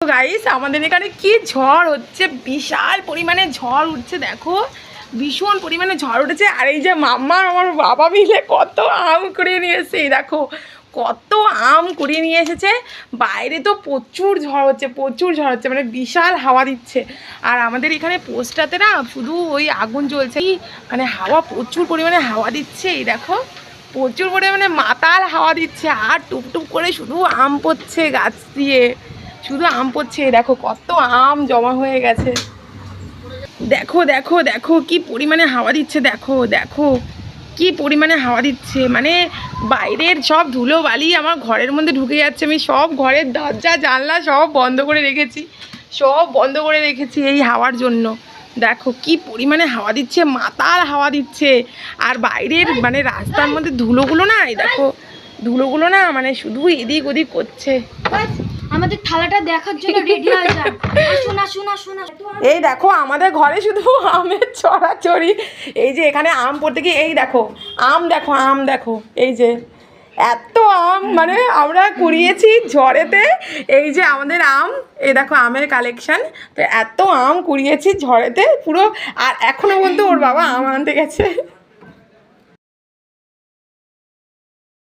Guys আমাদের এখানে কি ঝড় হচ্ছে? বিশাল পরিমাণে ঝড় উঠছে, দেখো। ভীষণ পরিমাণে ঝড় উঠেছে। আর এই যে মাম্মা আমার বাবা মিলে কত আম কুড়িয়ে নিয়ে এসেছে দেখো। কত আম কুড়িয়ে নিয়ে এসেছে। বাইরে তো প্রচুর ঝড় হচ্ছে, প্রচুর ঝড় হচ্ছে মানে বিশাল হাওয়া দিচ্ছে। আর আমাদের এখানে পোস্টটাতে না শুধু ওই আগুন জ্বলছে মানে হাওয়া, প্রচুর পরিমাণে হাওয়া দিচ্ছে, এই দেখো। প্রচুর পরিমাণে মাতাল হাওয়া দিচ্ছে, আর টুপটুপ করে শুধু আম পড়ছে গাছ দিয়ে। শুধু আম পড়ছে দেখো কত আম জমা হয়ে গেছে। দেখো দেখো দেখো, কি পরিমাণে হাওয়া দিচ্ছে, দেখো দেখো, কি পরিমাণে হাওয়া দিচ্ছে। মানে বাইরের সব ধুলো বালি আমার ঘরের মধ্যে ঢুকে যাচ্ছে, আমি সব ঘরের দরজা, জানলা সব বন্ধ করে রেখেছি, সব বন্ধ করে রেখেছি এই হাওয়ার জন্য। দেখো, কি পরিমাণে হাওয়া দিচ্ছে, মাতাল হাওয়া দিচ্ছে। আর বাইরের মানে রাস্তার মধ্যে ধুলোগুলো না দেখো ধুলোগুলো না মানে শুধু এদিক ওদিক করছে। আমাদের থালাটা দেখার জন্য রেডি হয়ে যান। আসুন আসুন আসুন এই দেখো আমাদের ঘরে শুধু আমের ছড়াছড়ি এই যে এখানে আম পড়তে গিয়ে এই দেখো আম দেখো আম দেখো এই যে। এত আম মানে আমরা কুড়িয়েছি ঝড়েতে। এই যে আমাদের আম এই দেখো আমের কালেকশন তো এত আম কুড়িয়েছি ঝড়েতে পুরো আর এখনও পর্যন্ত ওর বাবা আম আনতে গেছে।